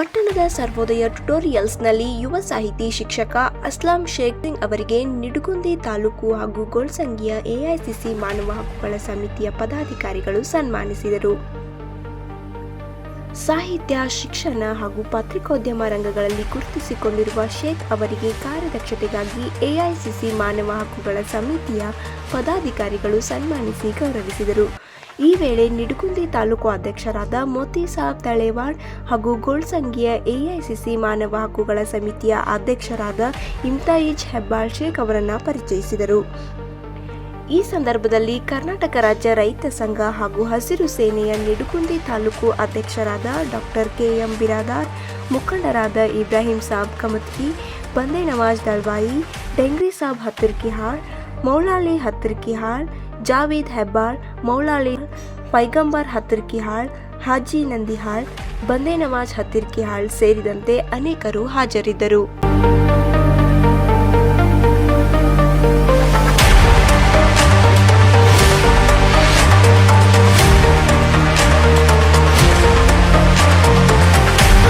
ಪಟ್ಟಣದ ಸರ್ವೋದಯ ಟ್ಯುಟೋರಿಯಲ್ಸ್ನಲ್ಲಿ ಯುವ ಸಾಹಿತಿ ಶಿಕ್ಷಕ ಅಸ್ಲಾಂ ಶೇಖ್ ಸಿಂಗ್ ಅವರಿಗೆ ನಿಡುಗುಂದಿ ತಾಲೂಕು ಹಾಗೂ ಗೋಳ್ಸಂಗಿಯ ಎಐಸಿಸಿ ಮಾನವ ಹಕ್ಕುಗಳ ಸಮಿತಿಯ ಪದಾಧಿಕಾರಿಗಳು ಸನ್ಮಾನಿಸಿದರು. ಸಾಹಿತ್ಯ, ಶಿಕ್ಷಣ ಹಾಗೂ ಪತ್ರಿಕೋದ್ಯಮ ರಂಗಗಳಲ್ಲಿ ಗುರುತಿಸಿಕೊಂಡಿರುವ ಶೇಖ್ ಅವರಿಗೆ ಕಾರ್ಯದಕ್ಷತೆಗಾಗಿ ಎಐಸಿಸಿ ಮಾನವ ಹಕ್ಕುಗಳ ಸಮಿತಿಯ ಪದಾಧಿಕಾರಿಗಳು ಸನ್ಮಾನಿಸಿ ಗೌರವಿಸಿದರು. ಈ ವೇಳೆ ನಿಡುಗುಂದಿ ತಾಲೂಕು ಅಧ್ಯಕ್ಷರಾದ ಮೋತಿ ಸಾಬ್ ತಳೇವಾಡ್ ಹಾಗೂ ಗೋಳ್ಸಂಗಿಯ ಎಐಸಿಸಿ ಮಾನವ ಹಕ್ಕುಗಳ ಸಮಿತಿಯ ಅಧ್ಯಕ್ಷರಾದ ಇಮ್ತಾಯಿಜ್ ಹೆಬ್ಬಾಳ್ ಶೇಖ್ ಅವರನ್ನು ಪರಿಚಯಿಸಿದರು. ಈ ಸಂದರ್ಭದಲ್ಲಿ ಕರ್ನಾಟಕ ರಾಜ್ಯ ರೈತ ಸಂಘ ಹಾಗೂ ಹಸಿರು ಸೇನೆಯ ನಿಡುಗುಂದಿ ತಾಲೂಕು ಅಧ್ಯಕ್ಷರಾದ ಡಾಕ್ಟರ್ ಕೆಎಂ ಬಿರಾದಾರ್, ಮುಖಂಡರಾದ ಇಬ್ರಾಹಿಂ ಸಾಬ್ ಕಮತ್ಕಿ, ಬಂದೆ ನವಾಜ್ ದಳ್ವಾಯಿ ಡೆಂಗ್ರಿ ಸಾಬ್ ಹತ್ತಿರ್ಕಿಹಾಳ್, ಮೌಲಾಲಿ ಹತ್ತಿರ್ಕಿಹಾಳ್, ಜಾವೀದ್ ಹೆಬ್ಬಾಳ್, ಮೌಲಾಲಿ ಪೈಗಂಬರ್ ಹತ್ತಿರ್ಕಿಹಾಳ್, ಹಾಜಿ ನಂದಿಹಾಳ್, ಬಂದೆ ನವಾಜ್ ಹತ್ತಿರ್ಕಿಹಾಳ್ ಸೇರಿದಂತೆ ಅನೇಕರು ಹಾಜರಿದ್ದರು.